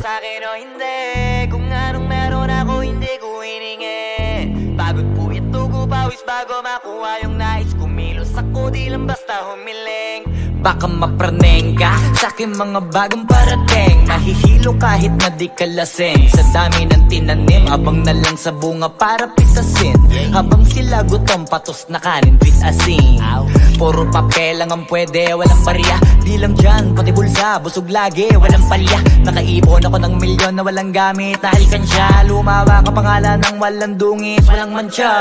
sa'kin o hindi. Kung anong meron ako hindi ko hiningi. Pagod po ito pawis bago makuha yung nais. Kumilos ako di lang basta humiling. Baka mapraneng ka sa aking mga bagong parating. Mahihilo kahit na di ka lasing Sa dami ng tinanim Habang na lang sa bunga para pitasin. Habang sila gutom patos na kanin with asin. Puro papel lang ang pwede Walang barya. Di lang dyan pati bulsa Busog lagi walang palya. Nakaipon ako ng milyon na walang gamit Na alkansya Lumawa ka pangalan ng walang dungis Walang mancha.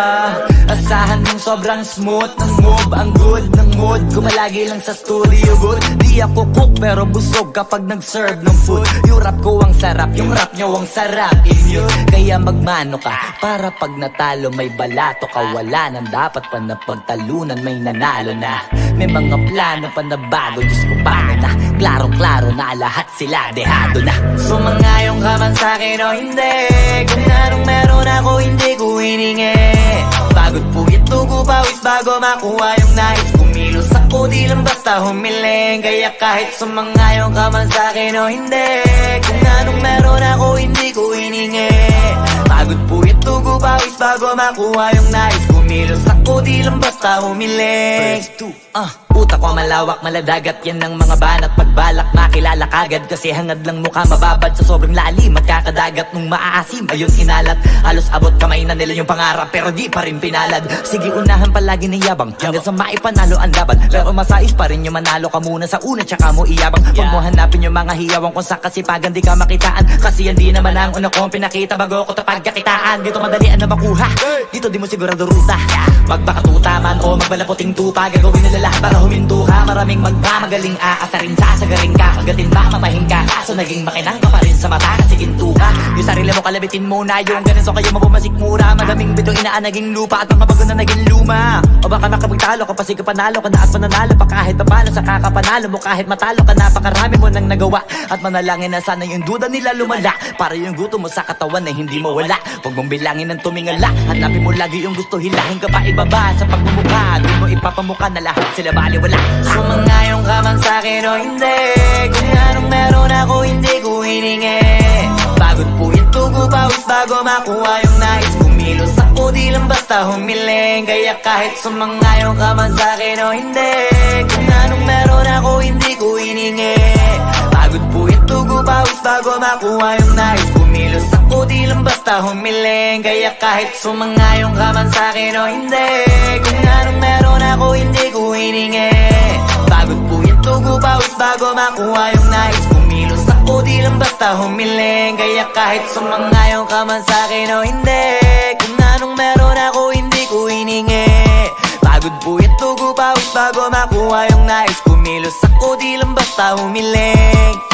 Asahan mong sobrang smooth Ng move ang good ng mood. Kumalagi lang sa studio good. Di ako cook pero busog kapag nag-serve ng food. Rap ko ang sarap Yung rap nyo ang sarap Immune Kaya magmano ka Para pag natalo may balato ka. Wala nang dapat pa na pagtalunan May nanalo na. May mga plano pa na bago Diyos ko paano na. Klarong-klaro na lahat sila Dehado na. Sumangayong ka man sa'kin o hindi. Kung anong meron ako hindi ko hiningi. Pagod ito ko pawis bago makuha yung nais basta humiling Kaya kahit sumangayong ka man sa'kin o hindi. Kung anong meron ako hindi ko hiningi Pagod po ito ko pawis bago makuha yung nais. Kumilos ako di lang basta humiling Ah, utak ko malawak, maladagat. Yan ang mga banat Pagbalak. Makilala kagad Kasi hangad lang mukha. Mababad Sa sobrang lalim at kakadagat Nung maaasim. Ayun inalat. Halos abot kamay na nila yung pangarap Pero di pa rin pinalad. Sige unahan palagi ng yabang. Hanggang sa maipanalo ang laban Pero masais pa rin yung manalo ka muna sa una Tsaka mo iyabang. Huwag mo hanapin yung mga hiyawang Kung sa kasipagan di ka makitaan. Kasi yan di naman ang una kong pinakita. Bago ko tapagkakitaan Dito madalian na makuha? Dito di mo sigurado ruta. Magbakatuta man o magbalaputing tupa Gagawin nila lahat para huminto ka. Maraming magmamagaling aasarin Sasagaring ka Kagatin ba mamahing ka. Kaso naging makinang ka pa rin sa mata Kasi ginto ka. Yung sarili mo kalabitin mo na Yung ganun. So kayo mabumasik mura. Madaming bitong inaan naging lupa. At mga bago na naging luma. O baka makapagtalo ka pa sige panalo ka na At mananalo pa. Kahit papalo Sa kakapanalo mo kahit matalo ka Napakarami mo nang nagawa. At manalangin na sana yung duda nila lumala. Para yung gusto mo sa katawan na hindi mo wala Huwag mong bilangin ng tumingala. Hanapin mo lagi yung gusto Hilahin ka pa ibaba sa pagmumukha. Di mo ipapamukha na lahat sila baliwala. Sumangayong ka man sa'kin o hindi Kung anong meron ako hindi ko hiningi. Pagod po ito ko pawis bago makuha yung nais. Kumilos ako di lang basta humiling Kaya kahit sumangayong ka man sa'kin o hindi Kung anong meron ako hindi ko hiningi. Pagod po ito ko pawis bago makuha yung nais. Kumilos ako di lang basta humiling Kaya kahit sumangayong ka man sa'kin o hindi Kung anong meron ako bago makuha yung nais. Kumilos ako di lang basta humiling Kaya kahit sumangayong ka man sa'kin o hindi Kung anong meron ako hindi ko hiningi. Pagod ito ko pawis bago makuha yung nais. Kumilos ako di lang basta humiling